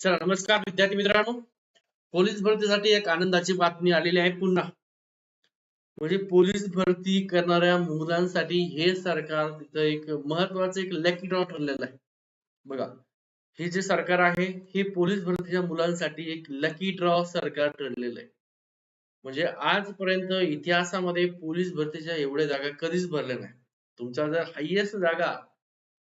चला नमस्कार विद्यार्थी मित्रांनो. पोलीस भरतीसाठी एक आनंदाची बातमी आलेली आहे पुन्हा. म्हणजे पोलीस भरती करणाऱ्या मुलांसाठी हे सरकार तिथं एक महत्वाचं एक लकी ड्रॉ ठरलेलं आहे. बघा हे जे सरकार आहे हे पोलीस भरतीच्या मुलांसाठी एक लकी ड्रॉ सरकार ठरलेलं आहे. म्हणजे आजपर्यंत इतिहासामध्ये पोलीस भरतीच्या एवढ्या जागा कधीच भरल्या नाही तुमचा जर हायएस्ट जागा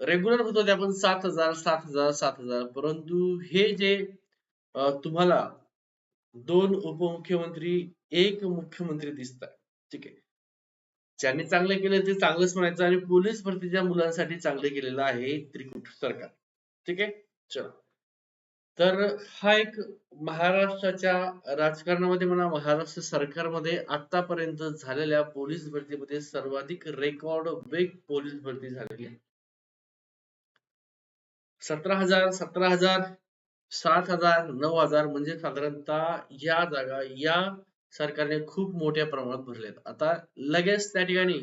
रेग्युलर होत होते आपण सात हजार सात हजार सात हजार. परंतु हे जे तुम्हाला दोन उपमुख्यमंत्री एक मुख्यमंत्री दिसतात ठीक आहे. ज्यांनी चांगले केले ते चांगलंच म्हणायचं आणि पोलीस भरतीच्या मुलांसाठी चांगले केलेलं आहे त्रिकुट सरकार. ठीक आहे? चला. तर हा एक महाराष्ट्राच्या राजकारणामध्ये म्हणा महाराष्ट्र सरकारमध्ये आतापर्यंत झालेल्या पोलीस भरतीमध्ये सर्वाधिक रेकॉर्ड ब्रेक पोलीस भरती झालेली आहे. सतरा हजार सतरा हजार सात हजार नऊ हजार म्हणजे साधारणतः या जागा या सरकारने खूप मोठ्या प्रमाणात भरल्यात. आता लगेच त्या ठिकाणी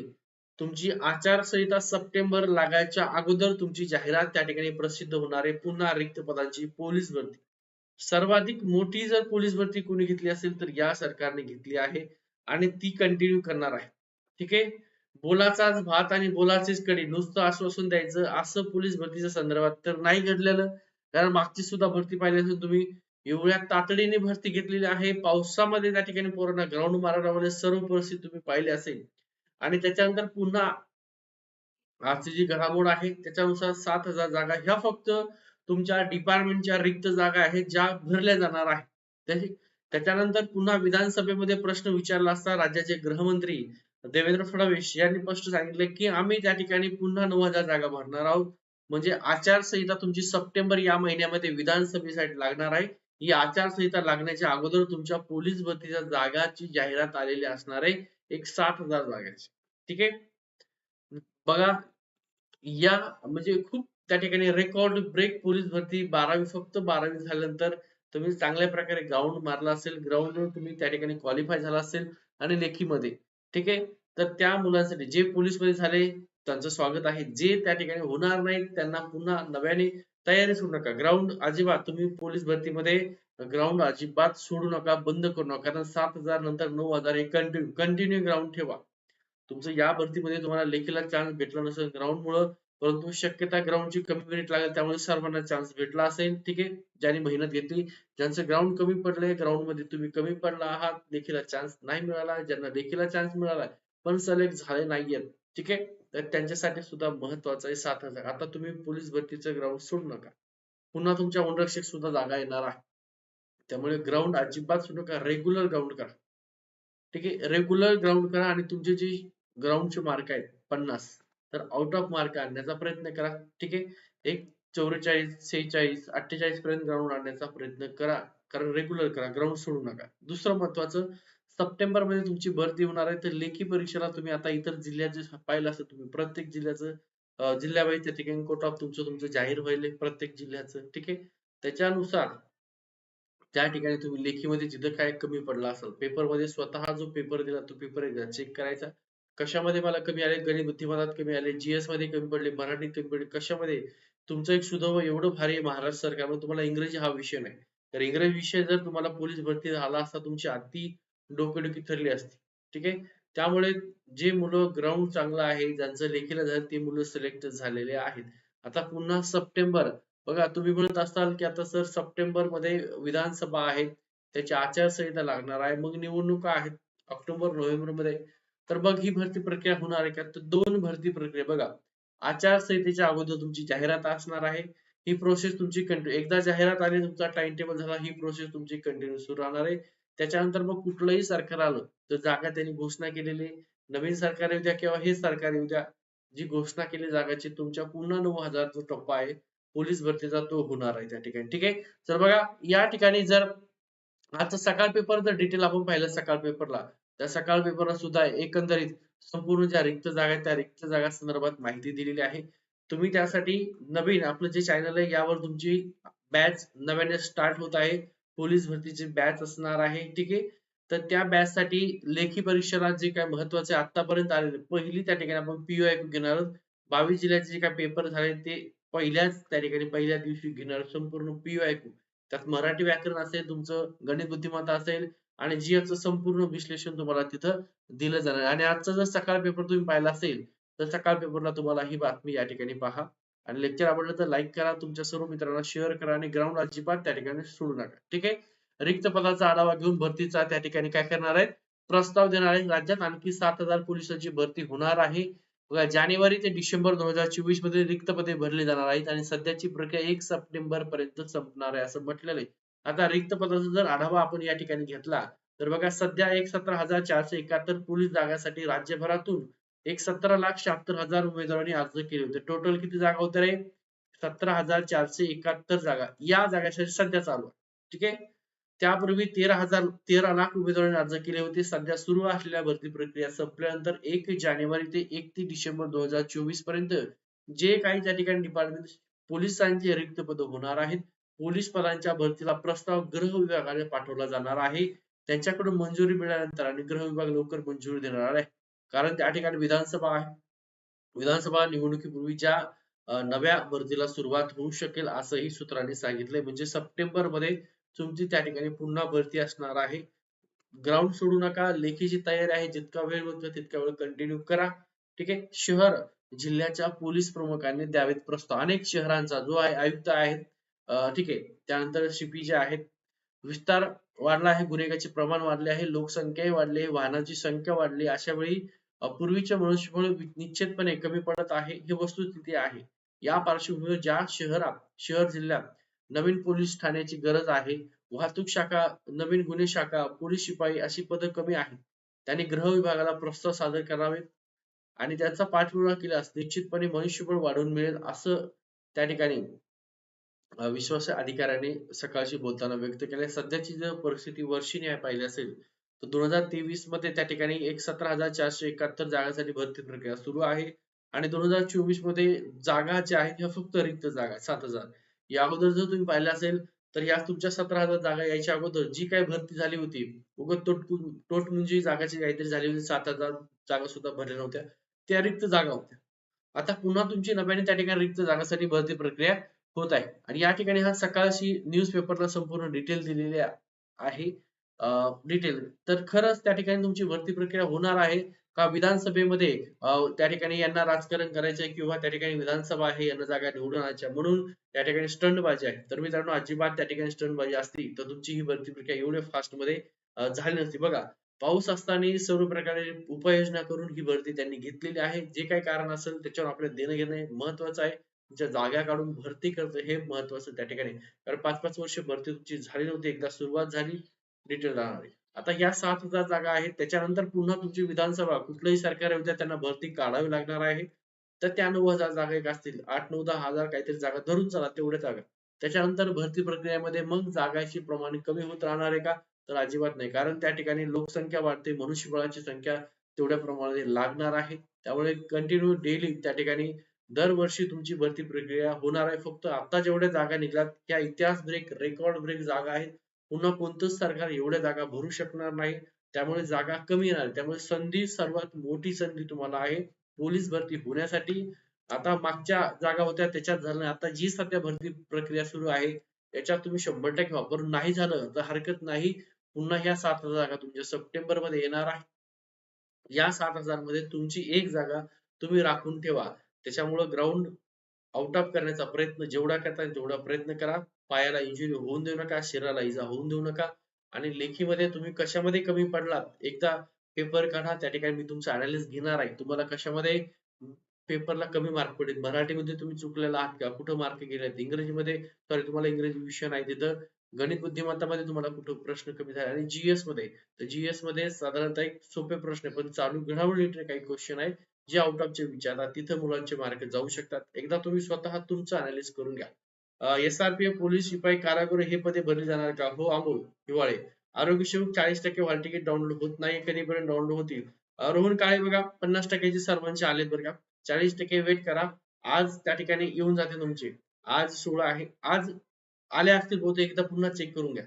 तुमची आचारसंहिता सप्टेंबर लागायच्या अगोदर तुमची जाहिरात त्या ठिकाणी प्रसिद्ध होणारे पुन्हा रिक्त पदांची पोलीस भरती. सर्वाधिक मोठी जर पोलीस भरती कोणी घेतली असेल तर या सरकारने घेतली आहे आणि ती कंटिन्यू करणार आहे. ठीक आहे? बोलाचाच भात आणि बोलाचीच कडी नुसतं आश्वासन द्यायचं असं पोलीस भरतीच्या संदर्भात तर नाही घडलेलं. कारण मागची सुद्धा भरती पाहिली असेल तुम्ही एवढ्या तातडीने भरती घेतलेली आहे. पावसामध्ये त्या ठिकाणी पोरांना ग्राउंड मारण्यामध्ये सर्व परिस्थिती तुम्ही पाहिली असेल. आणि त्याच्यानंतर पुन्हा आजची जी घडामोड आहे त्याच्यानुसार सात हजार जागा ह्या फक्त तुमच्या डिपार्टमेंटच्या रिक्त जागा आहेत ज्या भरल्या जाणार आहेत. त्याच्यानंतर पुन्हा विधानसभेमध्ये प्रश्न विचारला असता राज्याचे गृहमंत्री देवेंद्र फडणवीस यांनी स्पष्ट सांगितले की आम्ही त्या ठिकाणी पुन्हा नऊ हजार जागा भरणार आहोत. म्हणजे आचारसंहिता तुमची सप्टेंबर या महिन्यामध्ये विधानसभेसाठी लागणार आहे. ही आचारसंहिता लागण्याच्या अगोदर तुमच्या पोलीस भरतीच्या जागाची जाहिरात आलेली असणार आहे. एक साठ हजार जागाची. ठीक आहे? बघा या म्हणजे खूप त्या ठिकाणी रेकॉर्ड ब्रेक पोलीस भरती बारावी फक्त बारावी झाल्यानंतर तुम्ही चांगल्या प्रकारे ग्राउंड मारला असेल. ग्राउंडवर तुम्ही त्या ठिकाणी क्वालिफाय झाला असेल. आणि लेखीमध्ये ठीक आहे? तर त्या मुलांसाठी जे पोलीसमध्ये झाले त्यांचं स्वागत आहे. जे त्या ठिकाणी होणार नाही त्यांना पुन्हा नव्याने तयारी सोडू नका. ग्राउंड अजिबात तुम्ही पोलीस भरतीमध्ये ग्राउंड अजिबात सोडू नका बंद करू नका. कारण सात हजार नंतर नऊ हजार हे कंटिन्यू कंटिन्यू ग्राउंड ठेवा. तुमचं या भरतीमध्ये तुम्हाला लेखीला चान्स भेटला नसेल. ग्राउंड मुळे परंतु शक्यता ग्राउंडची कमी मिनिट लागेल त्यामुळे सर्वांना चान्स भेटला असेल. ठीक आहे? ज्यांनी मेहनत घेतली ज्यांचं ग्राउंड कमी पडलंय ग्राउंडमध्ये तुम्ही कमी पडला आहात देखील चान्स नाही मिळाला. ज्यांना देखील चान्स मिळाला पण सिलेक्ट झाले नाहीयेत ठीक आहे? तर त्यांच्यासाठी सुद्धा महत्वाचं आहे सात हजार. आता तुम्ही पोलीस भरतीचं ग्राउंड सोडू नका. पुन्हा तुमच्या वनरक्षक सुद्धा जागा येणार आहे. त्यामुळे ग्राउंड अजिबात सोडू नका. रेग्युलर ग्राउंड करा. ठीक आहे? रेग्युलर ग्राउंड करा आणि तुमचे जे ग्राउंडचे मार्क आहेत पन्नास. तर आउट ऑफ मार्क आणण्याचा प्रयत्न करा. ठीक आहे? एक चौवेचाळीस सेहेचाळीस अठ्ठेचाळीस पर्यंत ग्राउंड आणण्याचा प्रयत्न करा. कारण रेग्युलर करा. ग्राउंड सोडू नका. दुसरं महत्वाचं सप्टेंबरमध्ये तुमची भरती होणार आहे. तर लेखी परीक्षेला तुम्ही आता इतर जिल्ह्याचे पाहिलं असेल तुम्ही प्रत्येक जिल्ह्याचं अं, त्या ठिकाणी कोट ऑफ तुमचं तुमचं जाहीर व्हायले प्रत्येक जिल्ह्याचं. ठीक आहे? त्याच्यानुसार त्या ठिकाणी तुम्ही लेखीमध्ये जिथं काय कमी पडला असेल पेपरमध्ये स्वतः जो पेपर दिला तो पेपर एकदा चेक करायचा. कशामध्ये मला कमी आले? गणित बुद्धिमत्तात कमी आले? जीएसमध्ये कमी पडले? मराठीत कमी पडले? कशामध्ये? तुमचं एक सुदैव एवढं भारी आहे महाराष्ट्र सरकारमध्ये. तुम्हाला इंग्रजी हा विषय नाही. तर इंग्रजी विषय जर तुम्हाला पोलीस भरती झाला असता तुमची अति डोकेडोकी ठरली असती. ठीक आहे? त्यामुळे जे मुलं ग्राउंड चांगलं आहे ज्यांचं लेखीला झालं ते मुलं सिलेक्ट झालेले आहेत. आता पुन्हा सप्टेंबर. बघा तुम्ही म्हणत असाल की आता सर सप्टेंबरमध्ये विधानसभा आहेत. त्याची आचारसंहिता लागणार आहे. मग निवडणुका आहेत. ऑक्टोबर नोव्हेंबरमध्ये तर मग ही भरती प्रक्रिया होणार आहे का? तर दोन भरती प्रक्रिया बघा. आचारसंहितेच्या अगोदर तुमची जाहिरात असणार आहे. ही प्रोसेस तुमची कंटिन्यू एकदा जाहिरात आली तुमचा टाइम टेबल झाला ही प्रोसेस तुमची कंटिन्यू सुरू राहणार आहे. त्याच्यानंतर मग कुठलंही सरकार आलं तर जागा त्यांनी घोषणा केलेली आहे. नवीन सरकार येऊ द्या किंवा हे सरकार येऊ द्या जी घोषणा केली जागाची तुमच्या पुन्हा नऊ हजार जो टप्पा आहे पोलीस भरतीचा तो होणार आहे त्या ठिकाणी ठीक आहे? तर बघा या ठिकाणी जर आता सकाळ पेपर जर डिटेल आपण पाहिलं सकाळ पेपरला त्या सकाळ पेपरला सुद्धा एकंदरीत संपूर्ण ज्या रिक्त जागा त्या रिक्त जागा संदर्भात माहिती दिलेली आहे. तुम्ही त्यासाठी नवीन आपलं जे चॅनल आहे यावर तुमची बॅच नव्याने स्टार्ट होत आहे. पोलीस भरतीची बॅच असणार आहे ठीक आहे? तर त्या बॅच साठी लेखी परीक्षेला जे काय महत्त्वाचे आतापर्यंत आलेले पहिली त्या ठिकाणी आपण पीओ घेणार आहोत. बावीस जिल्ह्याचे जे काय पेपर झाले ते पहिल्याच त्या ठिकाणी पहिल्या दिवशी घेणार संपूर्ण पीओ ऐकू त्यात मराठी व्याकरण असेल तुमचं गणित बुद्धिमत्ता असेल आणि GS संपूर्ण विश्लेषण तुम्हाला तिथं दिलं जाणार. आणि आजचा जर सकाळ पेपर तुम्ही पाहिला असेल तर सकाळ पेपरला तुम्हाला ही बातमी या ठिकाणी पहा. आणि लेक्चर आवडलं तर लाईक करा तुमच्या सर्व मित्रांना शेअर करा आणि ग्राउंड अजिबात त्या ठिकाणी सोडू नका. ठीक आहे? रिक्त पदाचा आढावा घेऊन भरतीचा त्या ठिकाणी काय करणार आहेत? प्रस्ताव देणार आहेत राज्यात. आणखी सात हजार पोलिसांची भरती होणार आहे. बघा जानेवारी ते डिसेंबर दोन हजार चोवीसमध्ये रिक्त पदे भरली जाणार आहेत. आणि सध्याची प्रक्रिया एक सप्टेंबर पर्यंत संपणार आहे असं म्हटलेलं आहे. आता रिक्त पदाचा जर आढावा आपण या ठिकाणी घेतला तर बघा सध्या एक सतरा हजार चारशे एकाहत्तर पोलीस जागांसाठी राज्यभरातून एक सतरा लाख शहात्तर हजार उमेदवारांनी अर्ज केले होते. टोटल किती जागा होत्या रे? सतरा हजार चारशे एकाहत्तर जागा. या जागासाठी सध्या चालू आहे. ठीक आहे? त्यापूर्वी तेरा हजार तेरा लाख उमेदवारांनी अर्ज केले होते. सध्या सुरू असलेल्या भरती प्रक्रिया संपल्यानंतर एक जानेवारी ते एकतीस डिसेंबर दोन हजार चोवीसपर्यंत जे काही त्या ठिकाणी डिपार्टमेंट पोलिसांचे रिक्त पद होणार आहेत पोलीस पदांच्या भरतीला प्रस्ताव गृह विभागाने पाठवला जाणार आहे. त्यांच्याकडून मंजुरी मिळाल्यानंतर आणि गृह विभाग लवकर मंजुरी देणार आहे. कारण त्या ठिकाणी विधानसभा आहे. विधानसभा निवडणुकीपूर्वीच्या नव्या भरतीला सुरुवात होऊ शकेल असंही सूत्रांनी सांगितलंय. म्हणजे सप्टेंबरमध्ये तुमची त्या ठिकाणी पुन्हा भरती असणार आहे. ग्राउंड सोडू नका. लेखीची तयारी आहे. जितका वेळ होतो तितका वेळ कंटिन्यू करा. ठीक आहे? शहर जिल्ह्याच्या पोलीस प्रमुखांनी द्यावेत प्रस्ताव. अनेक शहरांचा जो आहे आयुक्त आहेत ठीक आहे. त्यानंतर शिपी जे आहेत विस्तार वाढला आहे गुन्हेगाचे प्रमाण वाढले आहे लोकसंख्याही वाढली वाहनाची संख्या वाढली अशा वेळी पूर्वीच्या मनुष्यबळ निश्चितपणे कमी पडत आहे ही वस्तुस्थिती आहे. या पार्श्वभूमीवर ज्या शहरात शहर जिल्ह्यात नवीन पोलीस ठाण्याची गरज आहे वाहतूक शाखा नवीन गुन्हे शाखा पोलीस शिपाई अशी पदं कमी आहेत. त्यांनी गृह विभागाला प्रस्ताव सादर करावेत आणि त्याचा पाठपुरावा केल्यास निश्चितपणे मनुष्यबळ वाढून मिळेल असं त्या ठिकाणी विश्वास अधिकाऱ्याने सकाळशी बोलताना व्यक्त केले सध्याची जर परिस्थिती वर्षी न्याय पाहिली असेल तर दोन हजार तेवीसमध्ये त्या ठिकाणी एक सतरा हजार चारशे एकाहत्तर जागांसाठी भरती प्रक्रिया सुरू आहे आणि दोन हजार चोवीसमध्ये जागा ज्या आहेत ह्या फक्त रिक्त जागा सात हजार. या अगोदर जर तुम्ही पाहिलं असेल तर या तुमच्या सतरा हजार जागा यायच्या अगोदर जी काही भरती झाली होती उगत तोट म्हणजे जागाची काहीतरी झाली होती सात हजार जागा सुद्धा भरल्या नव्हत्या. त्या रिक्त जागा होत्या. आता पुन्हा तुमची नव्याने त्या ठिकाणी रिक्त जागासाठी भरती प्रक्रिया होत आहे. आणि या ठिकाणी हा सकाळशी न्यूज पेपरला संपूर्ण डिटेल दिलेली आहे. डिटेल तर खरंच त्या ठिकाणी तुमची भरती प्रक्रिया होणार आहे का? विधानसभेमध्ये त्या ठिकाणी यांना राजकारण करायचंय किंवा त्या ठिकाणी विधानसभा आहे यांना जागा निवडून आणायच्या म्हणून त्या ठिकाणी स्टंटबाजी आहे. तर मित्रांनो अजिबात त्या ठिकाणी स्टंटबाजी असती तर तुमची ही भरती प्रक्रिया एवढे फास्टमध्ये झाली नसती. बघा पाऊस असताना सर्व प्रकारे उपाययोजना करून ही भरती त्यांनी घेतलेली आहे. जे काही कारण असेल त्याच्यावर आपल्याला देणं घेणं महत्वाचं आहे. ज्या जागा काढून भरती करतो हे महत्वाचं त्या ठिकाणी. कारण पाच पाच वर्ष भरती तुमची झाली नव्हती एकदा सुरुवात झाली डिटेल राहणार आता या सात हजार जागा आहेत त्याच्यानंतर पुन्हा तुमची विधानसभा कुठलंही सरकार येऊ द्या त्यांना भरती काढावी लागणार आहे. तर त्या नऊ हजार जागा एक असतील आठ नऊ दहा हजार काहीतरी जागा धरून चला तेवढ्या जागा. त्याच्यानंतर भरती प्रक्रियेमध्ये मग जागाची प्रमाण कमी होत राहणार आहे का? तर अजिबात नाही. कारण त्या ठिकाणी लोकसंख्या वाढते मनुष्यबळाची संख्या तेवढ्या प्रमाणात लागणार आहे. त्यामुळे कंटिन्यू डेली त्या ठिकाणी दरवर्षी तुमची भरती प्रक्रिया होणार आहे. फक्त आता जेवढ्या जागा निघल्यात त्या इतिहास ब्रेक रेकॉर्ड ब्रेक जागा आहेत. पुन्हा कोणतंच सरकार एवढ्या जागा भरू शकणार नाही. त्यामुळे जागा कमी येणार. त्यामुळे संधी सर्वात मोठी संधी तुम्हाला आहे पोलीस भरती होण्यासाठी. आता मागच्या जागा होत्या त्याच्यात झालं आता जी सध्या भरती प्रक्रिया सुरू आहे याच्यात तुम्ही शंभर टक्के वापरून नाही झालं तर हरकत नाही. पुन्हा ह्या सात हजार जागा तुमच्या सप्टेंबरमध्ये येणार आहे. या सात हजारमध्ये तुमची एक जागा तुम्ही राखून ठेवा. त्याच्यामुळे ग्राउंड आउट ऑफ करण्याचा प्रयत्न जेवढा करता तेवढा प्रयत्न करा. पायाला इंजुरी होऊन देऊ नका शरीराला इजा होऊन देऊ नका. आणि लेखीमध्ये तुम्ही कशामध्ये कमी पडलात? एकदा पेपर काढा त्या ठिकाणी मी तुमचा अनालिस घेणार आहे. तुम्हाला कशामध्ये पेपरला कमी मार्क पडेल? मराठीमध्ये तुम्ही चुकलेला आहात का? कुठं मार्क गेले आहेत इंग्रजीमध्ये? सॉरी तुम्हाला इंग्रजी विषय नाही तिथं गणित बुद्धिमत्तामध्ये तुम्हाला कुठं प्रश्न कमी झाले? आणि जीएसमध्ये? तर जीएसमध्ये साधारणतः एक सोपे प्रश्न पण चालू घडामोडी काही क्वेश्चन आहेत. जे आउट ऑफ चे विचारतात तिथे मुलांचे मार्क जाऊ शकतात. एकदा तुम्ही स्वतः तुमचं अनालिस करून घ्या. एसआरपीएफ पोलीस शिपाई कारागृह हे पदे भरली जाणार का? हो अमोल हिवाळे. आरोग्य सेवक चाळीस टक्के हॉल तिकीट डाउनलोड होत नाही कधीपर्यंत डाउनलोड होतील? रोहन काळे बघा पन्नास टक्क्याचे सर्वांचे आलेत बरं का? चाळीस टक्के वेट करा. आज त्या ठिकाणी येऊन जाते तुमचे. आज सोळा आहे. आज आले असतील बहुतेक एकदा पुन्हा चेक करून घ्या.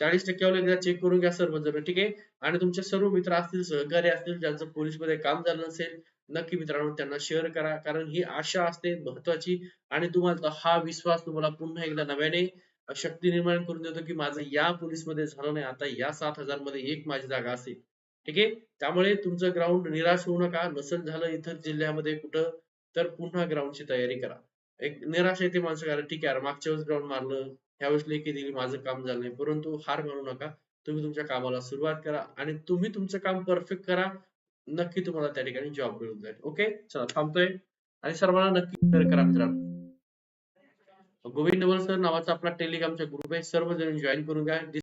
चाळीस टक्क्यावर एकदा चेक करून घ्या सर्वजण ठीक आहे? आणि तुमचे सर्व मित्र असतील सहकारी असतील ज्यांचं पोलीसमध्ये काम झालं नसेल नक्की मित्रांनो त्यांना शेअर करा. कारण ही आशा असते महत्वाची. आणि तुम्हाला हा विश्वास तुम्हाला पुन्हा एकदा नव्याने शक्ती निर्माण करून देतो की माझं या पोलीसमध्ये झालं नाही आता या सात हजारमध्ये एक माझी जागा असेल. ठीक आहे? त्यामुळे तुमचं ग्राउंड निराश होऊ नका. नसेल झालं इतर जिल्ह्यामध्ये कुठं तर पुन्हा ग्राउंडची तयारी करा. एक निराश येते माणसं कारण ठीक आहे यार, मागच्या वेळेस ग्राउंड मारलं ह्यावेळेस लेखी दिली माझं काम झालं नाही. परंतु हार मानू नका. तुम्ही तुमच्या कामाला सुरुवात करा आणि तुम्ही तुमचं काम परफेक्ट करा. नक्की तुम्हाला त्या ठिकाणी जॉब मिळून जाईल. ओके चला थांबतोय. आणि सर्वांना नक्की शेअर करा मित्रांनो. गोविंद सर नावाचा आपला टेलिग्रामचा ग्रुप आहे. सर्वजण जॉईन करून घ्या.